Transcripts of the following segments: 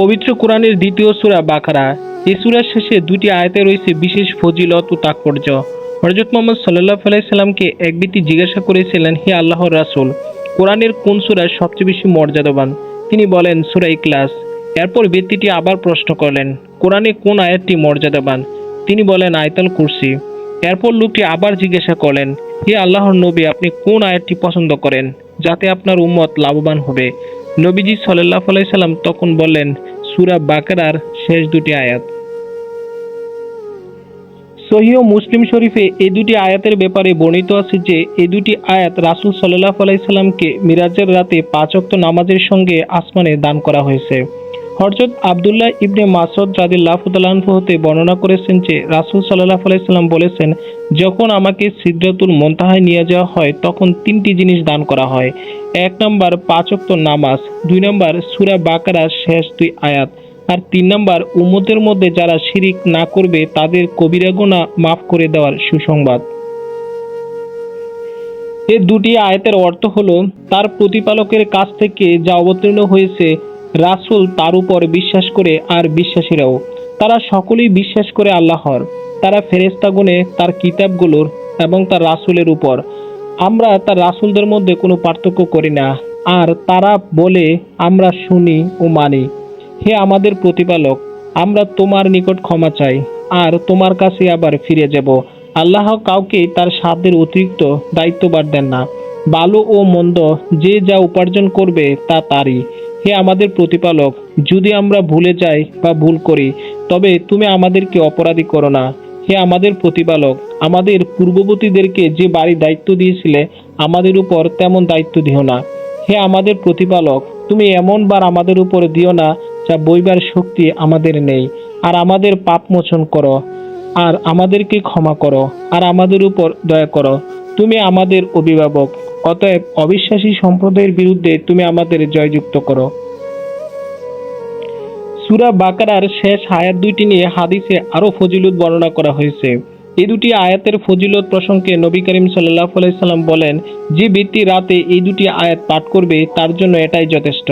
পবিত্র কোরআনের দ্বিতীয় সূরা বাকারা। এই সূরার শেষে দুটি আয়াতে রয়েছে বিশেষ ফজিলত ও তাৎপর্য। হযরত মোহাম্মদ সাল্লাহ সাল্লামকে এক ব্যক্তি জিজ্ঞাসা করেছিলেন, হে আল্লাহর রাসুল, কোরআনের কোন সূরা সবচেয়ে বেশি মর্যাদাবান? তিনি বলেন, সূরা ইখলাস। এরপর ব্যক্তিটি আবার প্রশ্ন করলেন, কোরআনে কোন আয়াতটি মর্যাদাবান? তিনি বলেন, আয়তাল কুরসি। এরপর লোকটি আবার জিজ্ঞাসা করলেন, হে আল্লাহর নবী, আপনি কোন আয়াতটি পছন্দ করেন যাতে আপনার উম্মত লাভবান হবে? নবীজি সাল্লাহ সাল্লাম তখন বললেন সূরা বাকরার শেষ দুটি আয়াত। সহিও মুসলিম শরীফে এই দুটি আয়াতের ব্যাপারে বর্ণিত আছে যে, এই দুটি আয়াত রাসুল সাল্লাহ আলাইসাল্লামকে মিরাজের রাতে পাঁচক্ত নামাজের সঙ্গে আসমানে দান করা হয়েছে। হরজত আবদুল্লাহ ইবনে মাসুদ রাদিল্লাহ হতে বর্ণনা করেছেন যে, রাসূল সাল্লাহ আলাইসাল্লাম বলেছেন, যখন আমাকে সিদ্ধাতুল মন্তাহায় নিয়ে যাওয়া হয়, তখন তিনটি জিনিস দান করা হয়। এক নম্বর পাঁচ ওয়াক্ত নামাজ, দুই নম্বর সুরা বাকারার শেষ দুই আয়াত, আর তিন নম্বর উম্মতের মধ্যে যারা শিরিক না করবে, তাদের কবিরা গুনাহ মাফ করে দেওয়ার সুসংবাদ। এ দুটি আয়াতের অর্থ হলো, তার প্রতিপালকের কাছ থেকে যা অবতীর্ণ হয়েছে রাসূল তার উপর বিশ্বাস করে আর বিশ্বাসীরাও। তারা সকলেই বিশ্বাস করে আল্লাহর। তারা ফেরেস্তাগুনে তার কিতাবগুলোর এবং তার রাসূলের উপর। আমরা তার রাসূলদের মধ্যে কোনো পার্থক্য করি না। আর তারা বলে, আমরা শুনি ও মানি। হে আমাদের প্রতিপালক, আমরা তোমার নিকট ক্ষমা চাই। আর তোমার কাছে আবার ফিরে যাব। আল্লাহ কাউকে তার সাধ্যের অতিরিক্ত দায়িত্ববার দেন না। ভালো ও মন্দ যে যা উপার্জন করবে তা তারই। হে আমাদের প্রতিপালক, যদি আমরা ভুলে যাই বা ভুল করি, তবে তুমি আমাদেরকে অপরাধী করো না। হে আমাদের প্রতিপালক, আমাদের পূর্ববর্তীদেরকে যে বাড়ি দায়িত্ব দিয়েছিলে, আমাদের উপর তেমন দায়িত্ব দিও না। হে আমাদের প্রতিপালক, তুমি এমন বার আমাদের উপর দিও না, যা বইবার শক্তি আমাদের নেই। আর আমাদের পাপ মোচন করো, আর আমাদেরকে ক্ষমা করো, আর আমাদের উপর দয়া করো। তুমি আমাদের অভিভাবক। অতএব অবিশ্বাসী সম্প্রদায়ের বিরুদ্ধে তুমি আমাদের জয়যুক্ত করো। সুরা বাকারার শেষ আয়াত দুইটি নিয়ে হাদিসে আরও ফজিলত বর্ণনা করা হয়েছে। এই দুটি আয়াতের ফজিলত প্রসঙ্গে নবী করিম সাল্লাহ সাল্লাম বলেন, যে ব্যক্তি রাতে এই দুটি আয়াত পাঠ করবে, তার জন্য এটাই যথেষ্ট।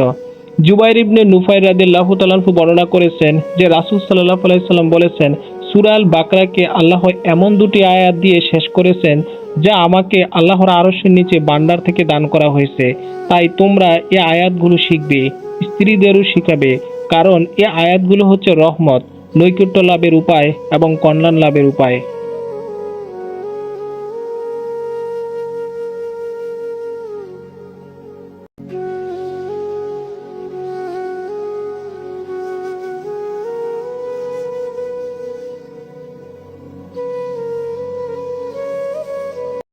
জুবাইর ইবনে নুফাই রাদিল্লাহু তালানহু বর্ণনা করেছেন যে রাসূল সাল্লাহ সাল্লাম বলেছেন সুরাল বাকরাকে আল্লাহ এমন দুটি আয়াত দিয়ে শেষ করেছেন যা আমাকে আল্লাহর আরশের নিচে বান্ডার থেকে দান করা হয়েছে। তাই তোমরা এ আয়াতগুলো শিখবে, স্ত্রীদেরও শিখাবে, কারণ এ আয়াতগুলো হচ্ছে রহমত, নৈকট্য লাভের উপায় এবং কল্যাণ লাভের উপায়।